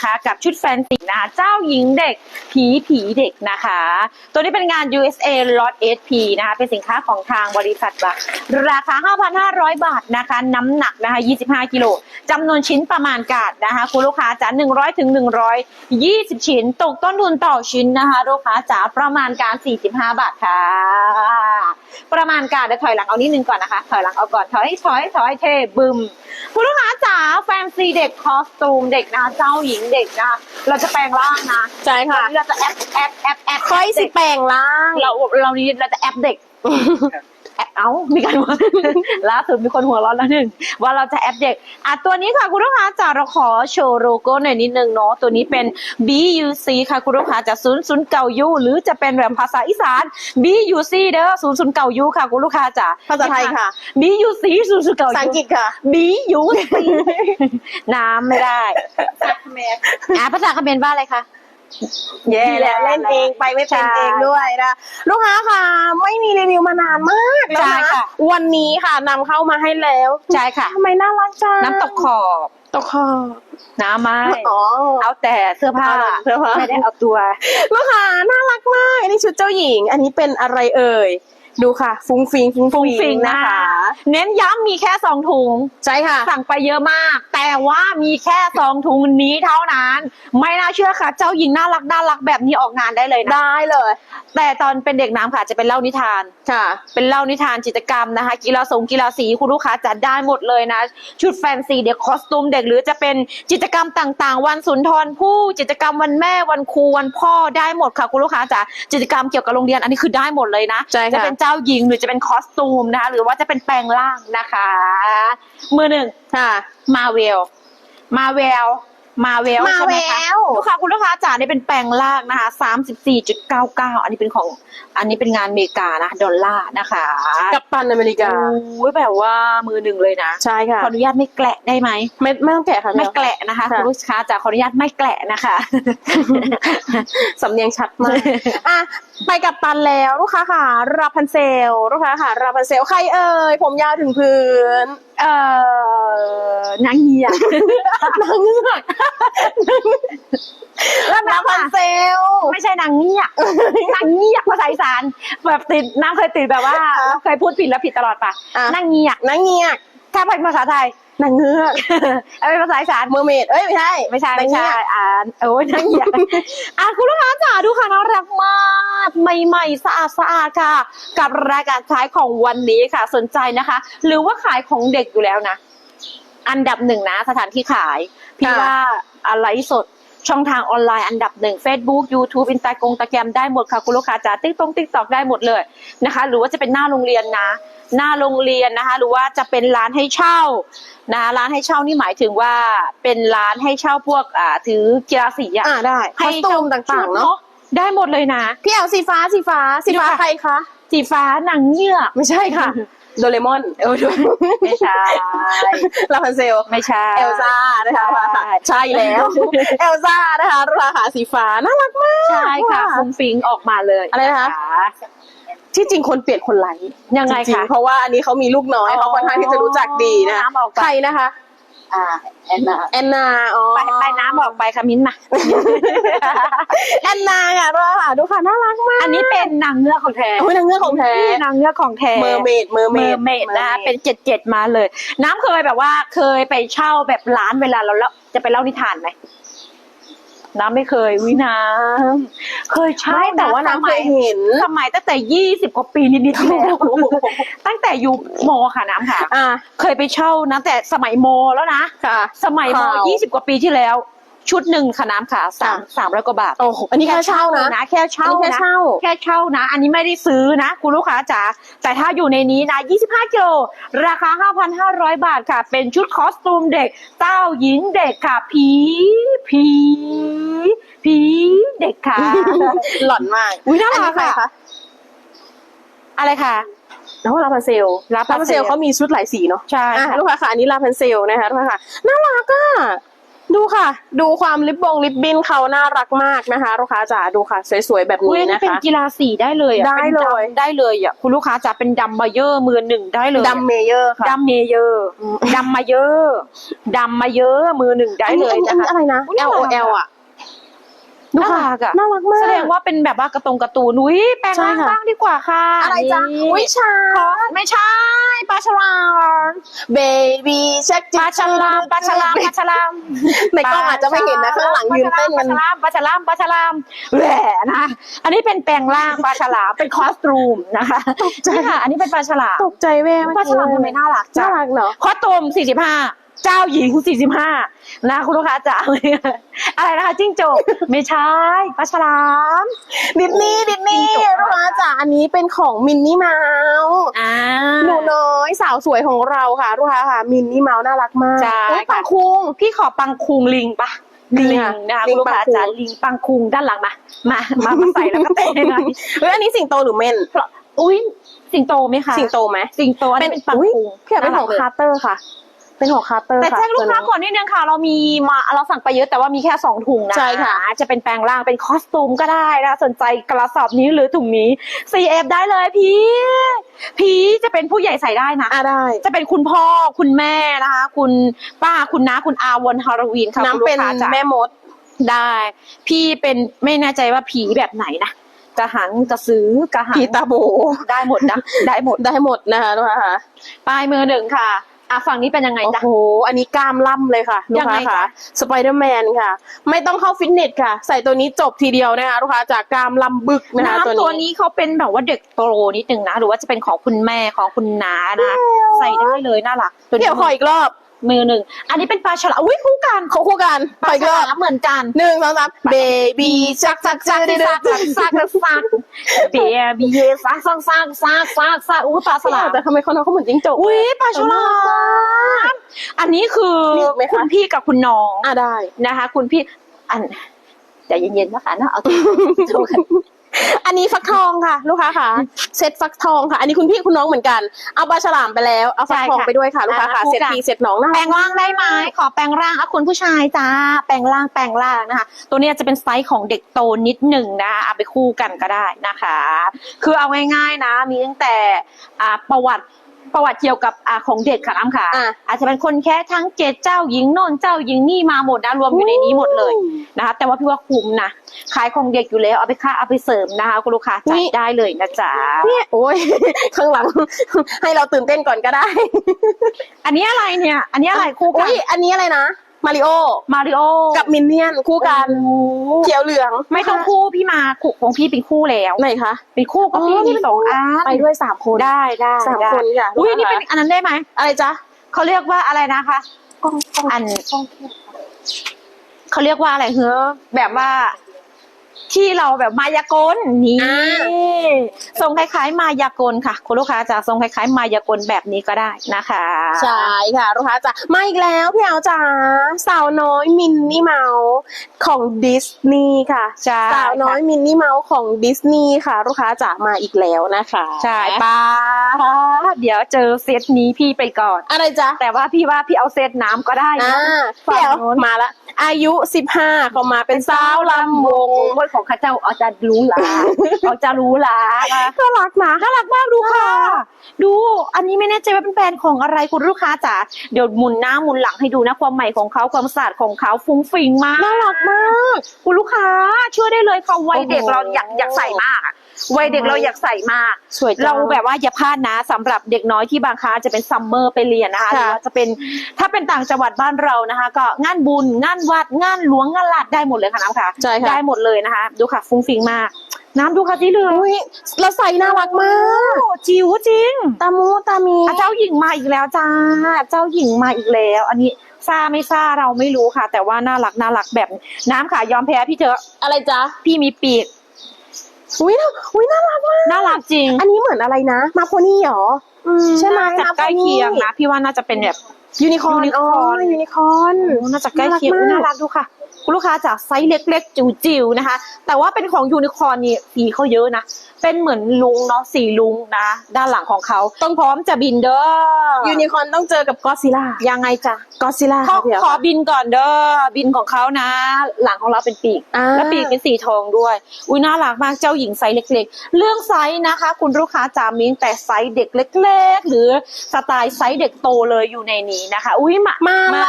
นะคะ กับชุดแฟนซีนะคะ เจ้าหญิงเด็กผีผีเด็กนะคะ ตัวนี้เป็นงาน USA Lot SP นะคะ เป็นสินค้าของทางบริษัทบักราคา 5,500 บาทนะคะ น้ำหนักนะคะ 25 กิโลจำนวนชิ้นประมาณการนะคะคุณลูกค้าจะ100ถึง120 ชิ้น ตกต้นทุนต่อชิ้นนะคะ ลูกค้าจ๋าประมาณการ 45 บาทค่ะ ประมาณการเดี๋ยวถอยหลังเอานิดนึงก่อนนะคะ ถอยหลังเอาก่อน ถอยถอยถอยเทบึมคุณลูกค้าจ๋าแฟนซีเด็กคอสตูมเด็กนะเจ้าหญิงเด็กนะเราจะแปลงร่างนะใช่ค่ะวันนี้เราจะแอปแอปแอปแอปค่อยสิแปลงล่าง เราเรานี้เราจะแอปเด็กแอป เอ้ามีการหัวล่าสุดมีคนหัวเร้อนแล้วหนึ่งว่าเราจะแอปเด็กอะตัวนี้ค่ะคุณลูกค้าจ๋าเราขอโชว์โลโก้หน่อยนิดนึงเนาะตัวนี้เป็น BUC ค่ะคุณลูกค้าจากศูนย์ศูนย์เก่ายูหรือจะเป็นแบบภาษาอีสาน BUC เด้อศูนย์ศูนย์เก่ายูค่ะคุณลูกค้าจ๋าภาษาไทยค่ะ BUC ศูนย์ศูนย์เก่าภาษาอังกฤษค่ะบียูซีน้ำไม่ได้อะภาษาเขมรว่าอะไรคะ แย่แล้วเล่นเองไปไม่เป็นใช่เองด้วยนะลูกค้าค่ะไม่มีรีวิวมานานมากแล้วใช่นะค่ะวันนี้ค่ะนำเข้ามาให้แล้วใช่ค่ะทำไมน่ารักจังน้ำตกขอบตกคอน้ำไม้อ๋อเอาแต่เสื้อผ้าเอาแต่เสื้อผ้าไม่ได้เอาตัว ลูกค้าน่ารักมากอันนี้ชุดเจ้าหญิง อันนี้เป็นอะไรเอ่ย ดูค่ะ ฟุ้งฟิงฟุ้งฟุ้งฟิฟิงงนะนะคะ คะ เน้นย้ำมีแค่สองถุง ใช่ค่ะ สั่งไปเยอะมาก แต่ว่ามีแค่สองถุงนี้เท่านั้น ไม่น่าเชื่อค่ะ เจ้าหญิงน่ารักน่ารักแบบนี้ออกงานได้เลยนะ ได้เลย แต่ตอนเป็นเด็กน้ำค่ะจะเป็นเล่านิทาน ค่ะ เป็นเล่านิทานจิตรกรรมนะคะ กีฬาสงกีฬาสีคุณลูกค้าจัดได้หมดเลยนะ ชุดแฟนซีเด็กคอสตูมเด็กหรือจะเป็นจิตรกรรมต่างๆ วันสุนทรภู่จิตรกรรมวันแม่วันครูวันพ่อได้หมดค่ะคุณลูกค้าจ๋ากิจกรรมเกี่ยวกับโรงเรียนอันนี้คือได้หมดเลยนะ ใช่ค่ะ จะเป็นเจ้าหญิงหรือจะเป็นคอสตูมนะคะ หรือว่าจะเป็นแปลงร่างนะคะ มือหนึ่งค่ะมาเวลมาเวล มาเวลมาใช่ไหมคะแววลูกค้าคุณลูกค้าจ๋านี่เป็นแปลงล่างนะคะสามสิบสี่จุดเก้าเก้าอันนี้เป็นของ อันนี้เป็นงานอเมริกานะดอลลาร์นะคะกับตันอเมริกา โอ้ยแบบว่ามือหนึ่งเลยนะ ใช่ค่ะขออนุญาตไม่แกละได้ไหม ไม่ไม่ต้องแกะค่ะไม่แม่แกละนะคะค่ะ คุณลูกค้าจ๋าขออนุญาตไม่แกละนะคะ สำเนียงชัดมาก อะไปกับตันแล้วลูกค้าค่ะราพันเซล ลูกค้าค่ะราพันเซล ใครเอ่ยผมยาวถึงพื้น เอ่อนางเงียนางเงือกแล้วราน้ำพัอะนเซลไม่ใช่นางเงียนางเงียภาษาอีสานแบบติดน้ำเคยติดแบบว่า เคยพูดผิดแล้วผิดตลอดปะอะนางเงียนางเงียกถ้าเป็นภาษาไทย นางเงือกเอาเป็นภาษาอีสานเมอร์เมดเอ้ยไม่ใช่ ไม่ใช่นาไม่งเงืใช่อกอ่านโอ้ยนางเงียอะคุณลูกค้าจ๋าดูค่ะน่ารักมากใหม่ๆสะอาดสะอาดค่ะ กับรายการขายของวันนี้ค่ะ สนใจนะคะ หรือว่าขายของเด็กอยู่แล้วนะ อันดับหนึ่งนะ สถานที่ขาย พี่ค่ะว่าอะไรสดช่องทางออนไลน์อันดับหนึ่ง Facebook YouTube อินสตาแกรมตะแกรมได้หมดค่ะ คุณลูกค้าจ๋าติ๊กตงติ๊กตอกได้หมดเลยนะคะ หรือว่าจะเป็นหน้าโรงเรียนนะ หน้าโรงเรียนนะคะ หรือว่าจะเป็นร้านให้เช่านะคะร้านให้เช่านี่หมายถึงว่าเป็นร้านให้เช่าพวกอ่าถือกีฬาสีอะอ่าได้คอสตูมต่างๆเนาะได้หมดเลยนะ พี่แอลสีฟ้าสีฟ้าสีฟ้าดูค่ะใครคะสีฟ้าหนังเงือกไม่ใช่ค่ะโดเรมอนเออดูไม่ใช่ราพันเซลไม่ใช่เอลซ่านะคะใช่ใช่แล้วเอลซ่านะคะราคาสีฟ้าน่ารักมากใช่ค่ะฟุ้งฟิงออกมาเลยอะไรนะคะ ที่จริงคนเปลี่ยนคนไลค์ยังไงจริคะ ๆเพราะว่าอันนี้เขามีลูกน้อยอ๋อเขาค่อนข้างที่จะรู้จักดีนะน้ำออกก่อนใครนะคะอ่าแอนนาแอนนาอ๋อไปไปน้ำออกไปค่ะมิ้นท์มา แอนนาค่ะดูค่ะดูค่ะน่ารักมากอันนี้เป็นนางเงือกของแท้โอ้ยนางเงือกของแท้นี่นางเงือกของแท้ เมอร์เมดเมอร์เมเมอดร์เมดนะคะเป็นเจ็ดเจ็ดมาเลย น้ำเคยแบบว่าเคยไปเช่าแบบร้านเวลาเราแล้วจะไปเล่านิทานไหมน้ำไม่เคยวิน้ำ เคยเช่าไม่แต่ว่าน้ำเคยเห็นสมัยตั้งแต่ยี่สิบกว่าปีนิดๆที่แล้วตั้งแต่อยู่มค่ะน้ำค่ะอ่าเคยไปเช่านะแต่สมัยมแล้วนะค่ะสมัยมข่าวยี่สิบกว่าปีที่แล้ว ชุดหนึ่งค่ะน้ำค่ะสามค่ะสามร้อยกว่าบาทโอ้โหอันนี้แค่เช่านะ แค่เช่าอันนี้แค่นะเช่า แค่เช่านะ อันนี้ไม่ได้ซื้อนะ คุณลูกค้าจ๋าแต่ถ้าอยู่ในนี้นะ 25กิโลราคา 5,500 บาทค่ะ เป็นชุดคอสตูมเด็กเต้าหญิงเด็กค่ะ ผีผีผีเด็กค่ะ หล่อนมากอุ๊ยน่ารักอัใครอะคะอะไรค่ะแล้วลาพันเซลลาพันเซลเขามีชุดหลายสีเนาะใช่อะค่ะลูกค้าค่ะอันนี้ลาพันเซลนะคะลูกค้าค่ะน่ารักอะ ดูค่ะ ดูความลิบบงลิบบินเขาน่ารักมากนะคะลูกค้าจ๋าดูค่ะ สวยๆแบบอุ้ยนี้อันนี่นะเป็นคะ กีฬาสีได้เลยอะได้ป็นเลย ดำได้เลยอะคุณลูกค้าจะเป็นดำมาเยอร์มือหนึ่งได้เลยดัมเมเยอร์ค่ะดำเมเยอร์อืมดำมาเยอะดำมาเยอะมือหนึ่งได้เลยอันะอัคะ อะไรนะอุ๊ยน่า L รั O ก L อะอะดู น่าค่ะรักอะน่ารักมากแสดงว่าเป็นแบบว่ากระตรงการ์ตูนนุ้ยแปลงใช่ร่างค่ะบ้างดีกว่าค่ะอะไรจ๊ะนี่วิชาไม่ใช่ปลาฉลามเบบี้เช็คปลาฉลามปลาฉลามปลาฉลามในกล้องอาจจะไม่เห็นนะข้างหลังยืนเต้นกันปลาฉลามปลาฉลามปลาฉลามแหวนะอันนี้เป็นแปลงร่างปลาฉลามเป็นคอสตูมนะคะนี่ค่ะ อันนี้เป็นปลาฉลามตกใจแม่ปลาฉลามทำไมน่ารักจัน่างรักเนาะคอสตูม45 เจ้าหญิง45นะคุณลูกค้าจ๋าอะไรนะคะจิ้งจกไม่ใช่ปลาฉลามดิสนีย์ดิสนีย์จบลูกค้าจ๋าอันนี้เป็นของมินนี่เมาส์อ่าหนูน้อยสาวสวยของเราค่ะลูกค้าค่ะ มินนี่เมาส์น่ารักมากใช่อุ๊ยค่ะปังคุงพี่ขอปังคุงลิงปะลิงลิงค่ะนะคะลิคุณงลูกค้าปังคุงจ๋าลิงปังคุงด้านหลังมามามามาใส่แล้วก็เต้นหน่อยเฮ้ยอันนี้สิงโตหรือเม่นอุ้ยสิงโตไหมคะสิงโตไหมสิงโตอันนี้เป็นปังอุ๊ยคุงพี่อยากเป็นของารักลยคาร์เตอร์ค่ะ เป็นของคาร์เตอร์แต่ค่ะแจ้งลูกค้าตัวนี้ก่อนนิดนึงค่ะ เรามีมาเราสั่งไปเยอะแต่ว่ามีแค่สองถุงนะใช่ค่ะ จะเป็นแปลงร่างเป็นคอสตูมก็ได้นะสนใจกระสอบนี้หรือถุงนี้ CF ได้เลยพี่ พี่จะเป็นผู้ใหญ่ใส่ได้นะอะได้ จะเป็นคุณพ่อคุณแม่นะคะ คุณป้าคุณน้าคุณอาวันฮาโลวีนค่ะคุณน้ำลูเป็นกค้าจ๋าแม่มดได้ พี่เป็นไม่แน่ใจว่าผีแบบไหนนะกระหังกระสือกระหังผีตาโบได้หมดนะได้หมดได้หมดนะคะลูกค้าค่ะป้ายมือหนึ่งค่ะ อะฝั่งนี้เป็นยังไงโอ้จ๊ะ โห อันนี้กล้ามล่ำเลยค่ะลูกยังค้าไงค่ะจ๊ะสไปเดอร์แมนค่ะ ไม่ต้องเข้าฟิตเนสค่ะ ใส่ตัวนี้จบทีเดียวนะคะลูกค้าจากกล้ามล่ำบึกนะคะน้ำตัวนี้เขาเป็นแบบว่าเด็กโตนิดนึงนะ หรือว่าจะเป็นของคุณแม่ของคุณน้านะ ใส่ได้เลยน่ารักตัวนี้เดี๋ยวขออีกรอบ มือหนึ่ง อันนี้เป็นปลาฉลามอุ้ยคู่กันเขาคู่กันขปอลาอีฉกรอบลามเหมือนกันหนึ่งสองสามเบบี้ชักชักชักซักซักซักซักซักเบียบีเยซักซักซักซักซักซักอุ้ยปลาฉลาม แต่ทำไมเขาน้องเขาเหมือนจิ้งจก อุ้ยปลาฉลามอันนี้คือมีอีกไหมคะ คุณพี่กับคุณน้องอะได้ นะคะ คุณพี่อันใจเย็นๆนะคะนะเอาตัวกัน อันนี้ฟักทองค่ะ ลูกค้าค่ะ เซตฟักทองค่ะ อันนี้คุณพี่คุณน้องเหมือนกัน เอาปลาฉลามไปแล้ว เอาฟักทองใช่ค่ะไปด้วยค่ะ ลูกค้าค่ะอ่าคู่เซตกันพีเซตน้องนะแปลงร่างได้ไหมขอแปลงร่างเอาคุณผู้ชายจ้า แปลงร่างแปลงร่างนะคะ ตัวเนี้ยจะเป็นไซส์ของเด็กโตนิดหนึ่งนะเอาไปคู่กันก็ได้นะคะ คือเอาง่ายๆนะ มีตั้งแต่อ่าประวัติ ประวัติเกี่ยวกับอ่าของเด็กค่ะน้ำค่ะ อะอาจจะเป็นคนแค่ทั้งเจ็ดเจ้าหญิงโน่นเจ้าหญิงนี่มาหมดนะรวมอยู่ในนี้หมดเลยนะคะ แต่ว่าพี่ว่าคุ้มนะขายของเด็กอยู่แล้วเอาไปค่าเอาไปเสริมนะคะคุณลูกค้าจัดได้เลยนะจ๊ะเนี่ยโอ้ย ข้างหลัง ให้เราตื่นเต้นก่อนก็ได้ อันนี้อะไรเนี่ย อันนี้อะไรคู่กัอุ้นยอันนี้อะไรนะ มาริโอมาริโอกับมินเนี่ยนคู่กันเขียวเหลืองไม่ต้องคู่พี่มาคู่ของพี่เป็นคู่แล้วไหนคะเป็นคู่ก็พี่อ๋อมีสองอันไปด้วยสามคนได้ได้สามได้คนค่ะอุ้ยลูกนี่ค้าเป็นอันนั้นได้ไหมอะไรจ๊ะเขาเรียกว่าอะไรนะคะกล้องกล้องอันเขาเรียกว่าอะไรเฮ้อแบบว่า ที่เราแบบมายากลนี่ทรงคล้ายๆ มายากลค่ะ คุณลูกค้าจะทรงคล้ายๆ มายากลแบบนี้ก็ได้นะคะใช่ค่ะลูกค้าจ๋ามาอีกแล้วพี่เอาจ๋าสาวน้อยมินนี่เมาส์ของดิสนีย์ค่ะใช่สาวน้อยมินนี่เมาส์ของดิสนีย์ค่ะ ลูกค้าจ๋ามาอีกแล้วนะคะใช่ป้าเดี๋ยวเจอเซตนี้พี่ไปก่อน อะไรจ๊ะแต่ว่าพี่ว่าพี่เอาเซตน้ำก็ได้อ่านะเดี๋ยวฝั่งโน้นมาละอายุสิบห้าเขามาเป็นสาวลำวงโอ้ยของข้าเจ้าเอาจะรู้หลาเอาจะรู้หลานะน่ารักนะน่ารักมากดูค่ะ ดูอันนี้ไม่แน่ใจว่าเป็นแบรนด์ของอะไรคุณลูกค้าจ๋าเดี๋ยวหมุนหน้าหมุนหลังให้ดูนะความใหม่ของเขาความสะอาดของเขาฟุ้งฟิงมากน่ารักมาก คุณลูกค้าช่วยได้เลยค่ะวัยเด็กโอ้โหเราอยากอยากใส่มากอะ วัยเด็กเราอยากใส่มากสวยจังเราแบบว่าอย่าพลาดนะสำหรับเด็กน้อยที่บางครั้งจะเป็นซัมเมอร์ไปเรียนนะคะหค่ะ รือว่าจะเป็นถ้าเป็นต่างจังหวัดบ้านเรานะคะ ก็งานบุญงานวัดงานหลวงงานหลัดได้หมดเลยค่ะน้ำค่ะใช่ค่ะได้หมดเลยนะคะ ดูค่ะฟุ้งฟิงมาก น้ำดูค่ะที่เหลืองอุ้ยแล้วใส่น่ารักมากโอ้จิ๋วจริง ตามูตามี อะเจ้าหญิงมาอีกแล้วจ้า เจ้าหญิงมาอีกแล้ว อันนี้ซาไม่ซาเราไม่รู้ค่ะ แต่ว่าน่ารักน่ารักแบบนี้น้ำค่ะยอมแพ้พี่เถอะอะไรจ๊ะ พี่มีปีก อุ้ยน่าอุ้ยน่ารักมากน่ารักจริง อันนี้เหมือนอะไรนะ มาโพนี่หรอใช่ไหมน่าจะใกล้เคียงนะพี่ว่าน่าจะเป็นแบบยูนิคอร์น Unicorn อ๋อยูนิคอร์นโอ้น่าจะใกล้เคียงน่ารักมากน่ารักดูค่ะคุณลูกค้าจากไซส์เล็กๆ จิ๋วๆนะคะ แต่ว่าเป็นของยูนิคอร์นนี่สีเขาเยอะนะ เป็นเหมือนลุงเนาะสีลุงนะ ด้านหลังของเขา ต้องพร้อมจะบินเด้อยูนิคอร์นต้องเจอกับก็ซิล่ายังไงจ๊ะก็ซิล่าขอพี่เอ๋ขอบินก่อนเด้อบินของเขานะ หลังของเราเป็นปีกอ่าแล้วปีกเป็นสีทองด้วย อุ้ยน่ารักมากเจ้าหญิงไซส์เล็ก ๆ เรื่องไซส์นะคะ คุณลูกค้าจามีตั้งแต่ไซส์เด็กเล็ก ๆ หรือสไตล์ไซส์เด็กโตเลยอยู่ในนี้นะคะ อุ้ยมามามา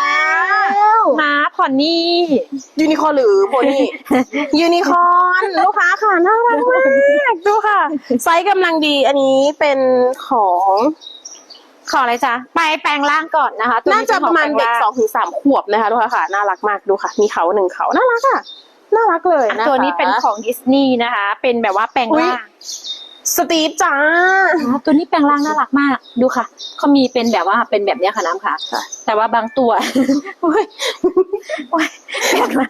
แล้วมาพอนนี่ยูนิคอร์นหรือโพนี่ยูนิคอร์นลูกค้าค่ะน่ารักมากดูค่ะ ไซส์กำลังดีอันนี้เป็นของขออะไรจ๊ะไปแปลงร่างก่อนนะคะตัวน่าจะประมาณป็นเด็กขสอองงถึงสามขวบนะคะลูกค้าค่ะ น่ารักมากดูค่ะ มีเขาหนึ่งเขาน่ารักอะน่ารักเลยแปลงนะร่างคะตัวนี้เป็นของดิสนีย์นะคะ เป็นแบบว่าแปลงร่างสตีฟจ้าอ่าตัวนี้แปลงร่างน่ารักมาก ดูค่ะเขามีเป็นแบบว่าเป็นแบบเนี้ยค่ะน้ำค่ะค่ะ แต่ว่าบางตัวโอ้ยโอ้ยแปลกมาก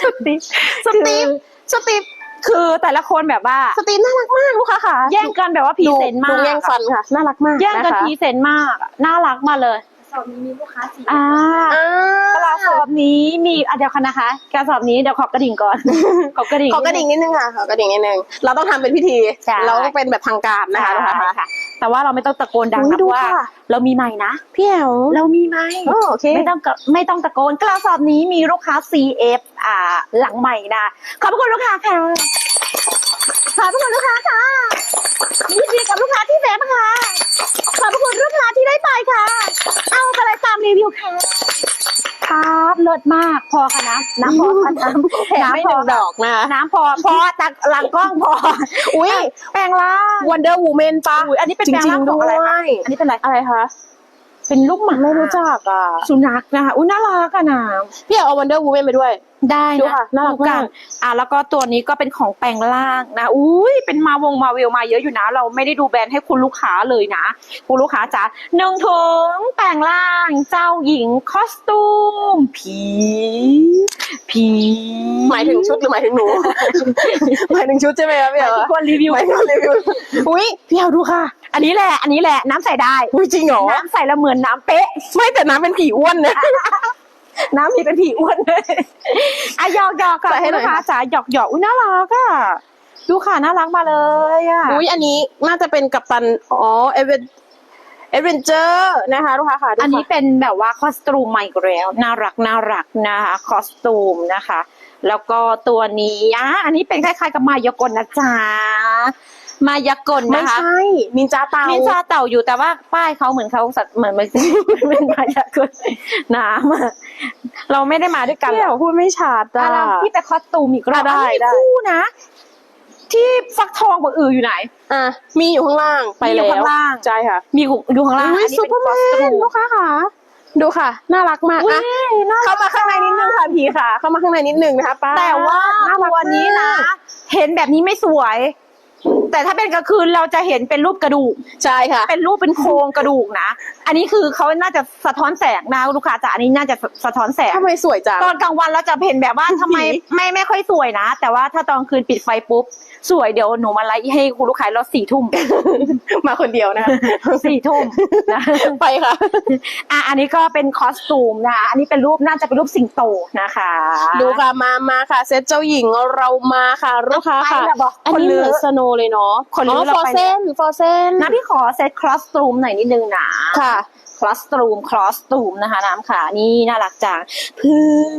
สตีฟสตีฟสตีฟ คือแต่ละคนแบบว่าสตีฟน่ารักมากลูกค้าค่ะแย่งกันแบบว่าพรีเซนต์มาดูกแย่งฟันค่ะ น่ารักมากแย่งกันนะคะพรีเซนต์มากอะน่ารักมาเลย สอบนี้มีลูกค้าสี่อ่าอ่ากระสอบนี้มีอะเดี๋ยวคันนะคะกระสอบนี้เดี๋ยวขอกระดิ่งก่อน ขอกระดิ่ง ขอกระดิ่งนิดนึงค่ะขอกระดิ่งนิดนึงเราต้องทำเป็นพิธีใช่ เราต้องเป็นแบบทางการนะคะลูกค้าใช่ค่ะค่ะ แต่ว่าเราไม่ต้องตะโกนดังอุ๊ยนะดูเพราะว่า ค่ะ เรามีไม้นะ พี่แอวเรามีไม้อ๋อโอเค ไม่ต้องกะไม่ต้องตะโกนกระสอบนี้มีลูกค้า CF อ่า หลังใหม่นะ ขอบพระคุณลูกค้าค่ะ ขอบพระคุณลูกค้าค่ะยินดีกับลูกค้าที่แสบค่ะขอบพระคุณลูกค้าที่ได้ไปค่ะ เอาไปเลยตามรีวิวค่ะครับเลิศมากพอค่ะน้ำน้ำพอค่ะน้ำแถมไม่หนึ่งดอกนะน้ำพอพอตักหลังกล้องพอ อุ้ยแปลงร่างวันเดอร์วูแมนปะอุ๊ยอันนี้เป็นจแปลงริงร่างของด้อะไรวคะยอันนี้เป็นอะไรอะไรคะเป็นลูกหมาไม่รู้จักอะสุนัขนะคะอุ้ยน่ารักอะน้ำพี่เอาวันเดอร์วูแมนไปด้วย ได้ดูนะค่ะน่ารักดูกัมาก อะแล้วก็ตัวนี้ก็เป็นของแปลงร่างนะ อุ้ยเป็นมาวงมาเวลมาเยอะอยู่นะ เราไม่ได้ดูแบรนด์ให้คุณลูกค้าเลยนะ คุณลูกค้าจ๋าหนึ่งถุงแปลงร่าง เจ้าหญิงคอสตูม ผี ผีหมายถึงชุดหรือหมายถึงหนู หมายถึงชุดใช่ไหมคะพี่แอวทุกคนรีวิวหมายถึงรีวิวอุ้ยพี่แอวดูค่ะ อันนี้แหละ อันนี้แหละ น้ำใส่ได้ อุ้ยจริงเหรอ น้ำใส่แล้วเหมือนน้ำเป๊ะ ไม่แต่น้ำเป็นผีอ้วนนะ น้ำมีเป็นผีอ้วนเลยอะหยอกหยอกก่อนใส่ให้หน่ลูอย กค้าจ๋าหยอกหยอกอุ้ยน่ารักอะดูค่ะน่ารักมาเลยอะอุ้ยอันนี้น่าจะเป็นกัปตัน อ๋อ เอเวนเอเวนเจอร์นะคะลูกค้าค่ะดูค่ะอันนี้เป็นแบบว่าคอสตูมใหม่อีกแล้วน่ารักน่ารักนะคะคอสตูมนะคะ แล้วก็ตัวนี้อะอันนี้เป็นคล้ายๆกับมายากลนะจ๊ะ มายากลไม่นะคะ ใช่นินจาเตานินจาเต่าอยู่แต่ว่าป้ายเขาเหมือนเขาสัตว์เหมือนเหมือนเป็นมายากลน้ำอะเราไม่ได้มาด้วยกันพี่หรแออกวพูดไม่ชัดอะอะไรที่เป็นคอสตูมอีกรอบอะได้อันนี้ได้ คู่นะ ที่ฟักทองบอกอืออยู่ไหน อะมีอยู่ข้างล่างไปมีอยู่แล้วข้างล่าง ใช่ค่ะมีอยู่ข้างล่างอุ้ยอันนี้ซูเป็นเปอร์คแมอสตูนมลูกค้าค่ะ ดูค่ะ น่ารักมากอุ้ยอะน่รักเข้ามาข้างในนิดนึงค่ะพี่ค่ะ เข้ามาข้างในนิดนึงนะคะป้าแต่ว่าน่ารักตัวนี้นะ มากเห็นแบบนี้ไม่สวย แต่ถ้าเป็นกลางคืนเราจะเห็นเป็นรูปกระดูก ใช่ค่ะ เป็นรูปเป็นโครงกระดูกนะ อันนี้คือเขาน่าจะสะท้อนแสงนะลูกค้าจ๋าอันนี้น่าจะสะท้อนแสงทำไมสวยจังตอนกลางวันเราจะเห็นแบบว่าทำไมผีไม่ไม่ค่อยสวยนะ แต่ว่าถ้าตอนคืนปิดไฟปุ๊บ สวยเดี๋ยวหนูมาไลฟ์ให้คุณลูกค้าเราสี่ทุ่ม มาคนเดียวนะคะสี่ทุ่มนะไปค่ะ อะอันนี้ก็เป็นคอสตูมนะคะอันนี้เป็นรูปน่าจะเป็นรูปสิงโตนะคะ ดูค่ะมามาค่ะ เซตเจ้าหญิงเรามาค่ะลูกค้าค่ะไปแล้วบอกอันคนนี้ลื้เหอมือนสโนเลยเนาะคนลื้ออ๋อเราฟอไปร์เซนฟอร์เซนนะพี่ขอเซตคอสตูมหน่อยนิดนึงนะค่ะ คอสตูมคอสตูมนะคะ น้ำขานี่น่ารักจังพึ่ง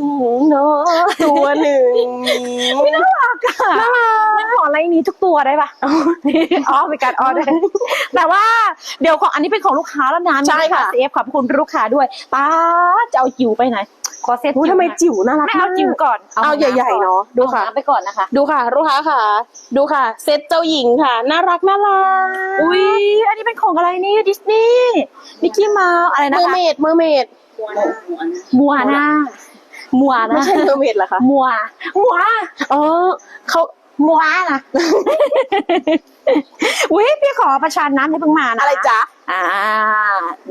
เนาะตัวหนึ่งน่ารักอะไม่ขออะไรนี้ทุกตัวได้ปะอ๋อเป็นการออได้แต่ว่าเดี๋ยวของอันนี้เป็นของลูกค้าแล้วนะใช่ค่ะเซฟขอบคุณลูกค้าด้วยป้าจะเอาจิ๋วไปไหน ขอเซตอุ๊ยจิ๋วทำไมหน่อยจิ๋วน่ารักไม่เอาจิ๋วก่อนเอาของใหญ่ๆก่อเนาะดูค่ะเอาน้ำไปก่อนนะคะ ดูค่ะลูกค้าค่ะ ดูค่ะ เซตเจ้าหญิงค่ะ น่ารักน่ารักอุ้ยอันนี้เป็นของอะไรนี่ดิสนีย์มิกกี้เมาส์อะไรเมนะอร์คะเมดเมอร์เมดหัวหน้าหัวหน้ามัวนามัวไม่นะใช่เมอร์เมดเหรอคะมัวมัวอ๋อเขา มัวนะอุ้ยพี่ขอประชานน้ำให้เพิ่งมานะอะไรจ๊ะอ่า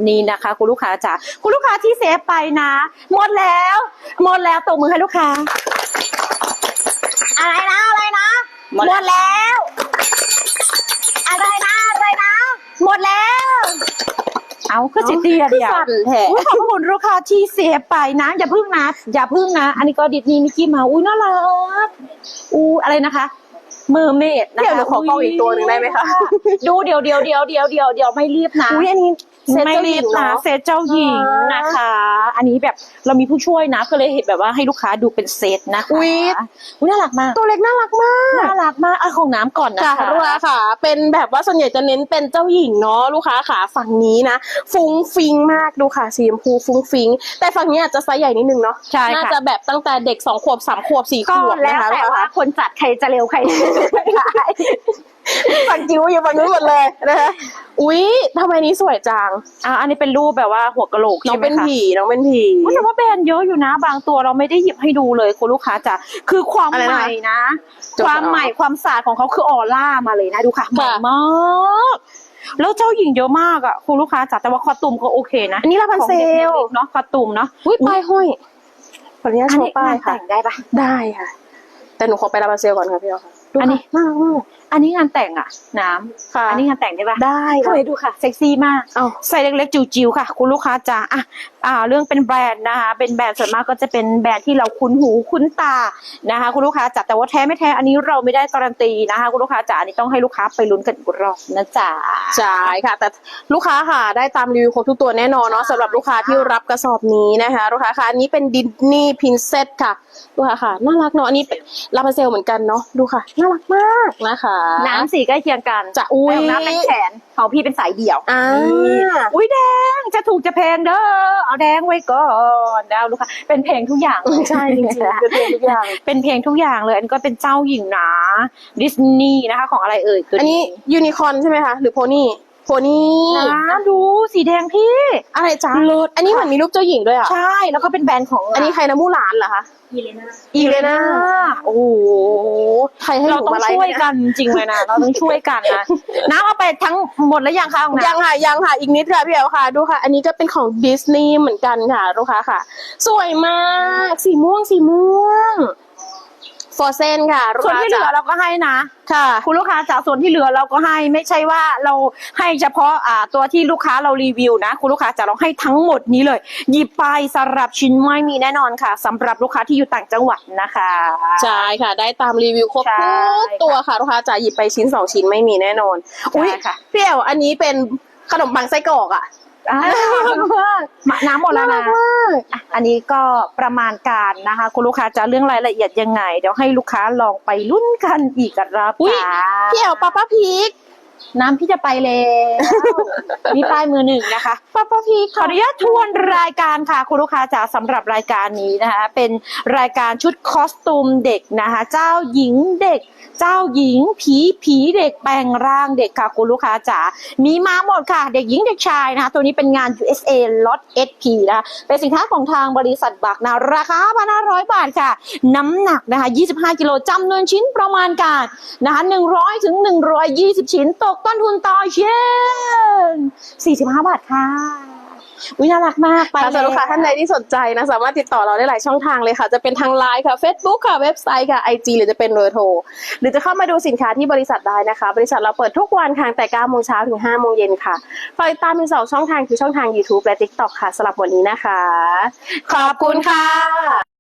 นี่นะคะ คุณลูกค้าจ๋าคุณลูกค้าที่เซฟไปนะ หมดแล้ว หมดแล้วตบมือให้ลูกค้า อะไรนะอะไรนะ หมดแล้ว อะไรนะอะไรนะ หมดแล้วเอาก็จิตเดียเดียวสั่นแท้อุ๊ยขอบคุณลูกค้าที่เซฟไปนะ อย่าพึ่งนะ อย่าพึ่งนะ อันนี้ก็ดิสนีย์มิกกี้เมาส์อุ้ยน่ารักอู้อะไรนะคะ เมอร์เมดนะคะเดี๋ยวหนูขอกล้องอีกตัวหนึ่งได้ไหมคะ ดูเดี๋ยวเดี๋ยวเดี๋ยวเดี๋ยวเดี๋ยวเดี๋ยวไม่รีบนะ อุ้ยอันนี้เซต ไม่เจ้าหรีญิบงนะเนาะเซตเจ้าหญิงอ่านนะคะ อันนี้แบบเรามีผู้ช่วยนะก็เลยเห็นแบบว่าให้ลูกค้าดูเป็นเซตนะคะอุ๊ยอุ๊ยน่ารักมากตัวเล็กน่ารักมากน่ารักมากอะของน้ำก่อนนะค่ะคะลูกค้าค่ะ เป็นแบบว่าส่วนใหญ่จะเน้นเป็นเจ้าหญิงเนาะลูกค้าค่ะฝั่งนี้นะ ฟุ้งฟิงมากดูค่ะสีชมพูฟุ้งฟิง แต่ฝั่งนี้อาจจะไซส์ใหญ่นิดนึงเนาะใช่น่าค่ะจะแบบตั้งแต่เด็กสองขวบสามขวบสี่ขก็วบแล้วนะคะแต่ลูกว่าค้าคนจัดใครจะเร็วใครจะช้าฝั่งจิ๋วอยู่ฝั่งนู้นหมดเลยนะคะอุ๊ยทำไมนี้สวยจังอะอันนี้เป็นรูปแบบว่าหัวกะโหลกน้องใช่ไหมเป็นคะผีน้องเป็นผีอุ๊ยแต่ว่าแบรนด์เยอะอยู่นะ บางตัวเราไม่ได้หยิบให้ดูเลยคุณลูกค้าจ๋าคือความอะไรใหนะคะม่นะ จดความเอาใหม่ความสะอาดของเขาคือออร่ามาเลยนะดูค่ะใหม่ค่ะ มากแล้วเจ้าหญิงเยอะมากอะคุณลูกค้าจ๋าแต่ว่าคอตุมก็โอเคนะอันนี้ลาพันของเซเด็กลๆเนาะคอตุมเนาะอุ้ยป้ายห้อยขออนุญาตอันโชนี้ว์ป้ายงานค่ะ แต่งได้ปะ ได้ค่ะ แต่หนูขอไปลาพันเซลก่อนค่ะพี่เอาค่ะดูอันนี้ ค่ะน่ารักมาก อันนี้งานแต่งอะน้ำค่ะอันนี้งานแต่งได้ปะได้ทำค่ะไมดูค่ะเซ็กซี่มากเอาไซส์เล็กๆจิ๋วๆค่ะ คุณลูกค้าจ๋าอะอ่าเรื่องเป็นแบรนด์นะคะ เป็นแบรนด์ส่วนมากก็จะเป็นแบรนด์ที่เราคุ้นหูคุ้นตานะคะ คุณลูกค้าจ๋าแต่ว่าแท้ไม่แท้อันนี้เราไม่ได้การันตีนะคะ คุณลูกค้าจ๋าอันนี้ต้องให้ลูกค้าไปลุ้นกันอีกรอบนะจ๊ะใช่ค่ะ แต่ลูกค้าค่ะได้ตามรีวิวครบทุกตัวแน่นอนเนาะสำหรับลูกค้าที่รับกระสอบนี้นะคะลูกค้าค่ะอันนี้เป็นดิสนีย์พินเซสค่ะลูกค้าค่ะน่ารักเนาะอันนี้เป็นลาพันเซลเหมือนกันเนาะดูค่ะ น่ารักมากนะคะน้ำสีใกล้เคียงกันจะอุ้ยแต่ของน้ำเป็นแขนของพี่เป็นสายเดี่ยวอ่าอุ้ยแดงจะถูกจะแพงเด้อเอาแดงไว้ก่อนนะลูกค้าเป็นเพลงทุกอย่างเลยใช่จริงๆเป็นเพลงทุกอย่างเป็นเพลงทุกอย่างเลย อันนก็เป็นเจ้าหญิงนะดิสนีย์นะคะ ของอะไรเอ่ยตัวอันนี้ยูนิคอร์นใช่ไหมคะหรือโพนี่โพนี่นะดูสีแดงพี่ อะไรจ๊ะเลิศอันนี้เหมือนมีรูปเจ้าหญิงด้วยอะใช่แล้วก็เป็นแบรนด์ของ อันนี้ใครนะมู่หลานเหรอคะอีเลน่าอีเลน่าโอ้โหใค รให้หเรานูต้องมาไลฟ์ช่วยเนี่ยกันจริงเลยนะ เราต้องช่วยกันนะน้ำเอาไปทั้งหมดแล้วยังคะของยังน้ำค่ะยังค่ะอีกนิดค่ะพี่เอ๋ค่ะ ดูค่ะ อันนี้ก็เป็นของดิสนีย์เหมือนกันค่ะลูกค้าค่ะ สวยมาก สีม่วงสีม่วง ฟอร์เซนค่ะลูกส่วนค้าที่เหลือจ๋าเราก็ให้นะ ค่ะ คุณลูกค้าจากส่วนที่เหลือเราก็ให้ไม่ใช่ว่าเราให้เฉพาะอ่าตัวที่ลูกค้าเรารีวิวนะ คุณลูกค้าจะเราให้ทั้งหมดนี้เลย หยิบไปสำหรับชิ้นไม่มีแน่นอนค่ะสำหรับลูกค้าที่อยู่ต่างจังหวัดนะคะ ใช่ค่ะ ได้ตามรีวิวครบใช่ทุกตัวค่ะลูกค้าจ๋าหยิบไปชิ้นสองชิ้นไม่มีแน่นอน อุ้ยใช่ค่ะพี่เอ๋อันนี้เป็นขนมปังไส้กรอกอะ อ่ามาน้ำหมดแล้วน่ารันะกมากอะอันนี้ก็ประมาณการนะคะ คุณลูกค้าจะเรื่องรายละเอียดยังไง เดี๋ยวให้ลูกค้าลองไปลุ้นกันอีกครับอุ๊ยจ้าพี่เอ๋ป้าป้าพีก น้ำพี่จะไปแล้วนี่ป้ายมือหนึ่งนะคะป้าป้าพีกขออนุญาตทวนรายการค่ะ คุณลูกค้าจ๋าสำหรับรายการนี้นะคะ เป็นรายการชุดคอสตูมเด็กนะคะ เจ้าหญิงเด็ก เจ้าหญิงผีผีเด็กแปลงร่างเด็กค่ะ คุณลูกค้าจ๋ามีมาหมดค่ะ เด็กหญิงเด็กชายนะคะ ตัวนี้เป็นงาน USA Lot SP นะคะเป็นสินค้าของทางบริษัทบักนะราคาพันห้าร้อยบาทค่ะ น้ำหนักนะคะ 25 กิโลจำนวนชิ้นประมาณการนะคะ100ถึง120 ชิ้นตกต้นทุนต่อชิ้น45 บาทค่ะอุ้ยน่ารักมากไปค่ะสำหรับลูกค้าท่านใดที่สนใจนะ สามารถติดต่อเราได้หลายช่องทางเลยค่ะ จะเป็นทางไลน์ค่ะ Facebook ค่ะ เว็บไซต์ค่ะ IG หรือจะเป็นเบอร์โทร หรือจะเข้ามาดูสินค้าที่บริษัทได้นะคะ บริษัทเราเปิดทุกวันค่ะตั้งแต่9โมงเช้าถึง5โมงเย็นค่ะฝากติดตามมีสองช่องทางคือช่องทาง YouTube และ TikTok ค่ะสำหรับวันนี้นะคะ ขอบคุณค่ะ